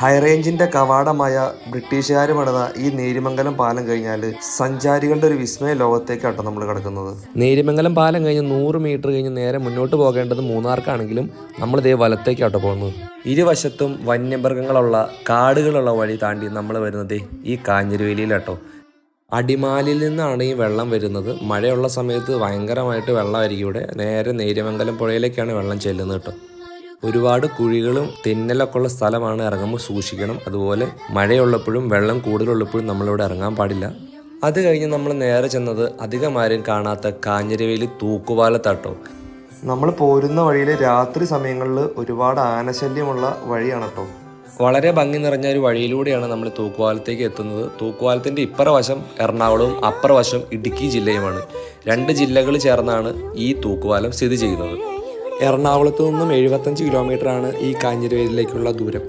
ഹൈറേഞ്ചിന്റെ കവാടമായ ബ്രിട്ടീഷുകാർ പണിത ഈ നേരിമംഗലം പാലം കഴിഞ്ഞാൽ സഞ്ചാരികളുടെ ഒരു വിസ്മയ ലോകത്തേക്കാട്ടോ നമ്മൾ കിടക്കുന്നത്. നേരിമംഗലം പാലം കഴിഞ്ഞ് നൂറ് മീറ്റർ കഴിഞ്ഞ് നേരെ മുന്നോട്ട് പോകേണ്ടത് മൂന്നാർക്കാണെങ്കിലും നമ്മൾ ഇതേ വലത്തേക്കാട്ടോ പോകുന്നത്. ഇരുവശത്തും വന്യമൃഗങ്ങളുള്ള കാടുകളുള്ള വഴി താണ്ടി നമ്മൾ വരുന്നത് ഈ കാഞ്ഞിരുവേലിയിലാട്ടോ. അടിമാലിൽ നിന്നാണ് ഈ വെള്ളം വരുന്നത്. മഴയുള്ള സമയത്ത് ഭയങ്കരമായിട്ട് വെള്ളമായിരിക്കും ഇവിടെ. നേരെ നേര്യമംഗലം പുഴയിലേക്കാണ് വെള്ളം ചെല്ലുന്നത് കേട്ടോ. ഒരുപാട് കുഴികളും തിന്നലൊക്കെ ഉള്ള സ്ഥലമാണ് ഇറങ്ങുമ്പോൾ സൂക്ഷിക്കണം. അതുപോലെ മഴയുള്ളപ്പോഴും വെള്ളം കൂടുതലുള്ളപ്പോഴും നമ്മളിവിടെ ഇറങ്ങാൻ പാടില്ല. അത് കഴിഞ്ഞ് നമ്മൾ നേരെ ചെന്നത് അധികം ആരും കാണാത്ത കാഞ്ഞിരവേലി തൂക്കുപാലത്താട്ടോ. നമ്മൾ പോരുന്ന വഴിയിൽ രാത്രി സമയങ്ങളിൽ ഒരുപാട് ആനശല്യമുള്ള വഴിയാണ് കേട്ടോ വളരെ ഭംഗി നിറഞ്ഞ ഒരു വഴിയിലൂടെയാണ് നമ്മൾ തൂക്കുപാലത്തേക്ക് എത്തുന്നത്. തൂക്കുപാലത്തിന്റെ ഇപ്പറവശം എറണാകുളവും അപ്പുറവശം ഇടുക്കി ജില്ലയുമാണ്. രണ്ട് ജില്ലകൾ ചേർന്നാണ് ഈ തൂക്കുപാലം സ്ഥിതി ചെയ്യുന്നത്. എറണാകുളത്ത് നിന്നും എഴുപത്തഞ്ച് കിലോമീറ്ററാണ് ഈ കാഞ്ഞിരവേലിലേക്കുള്ള ദൂരം.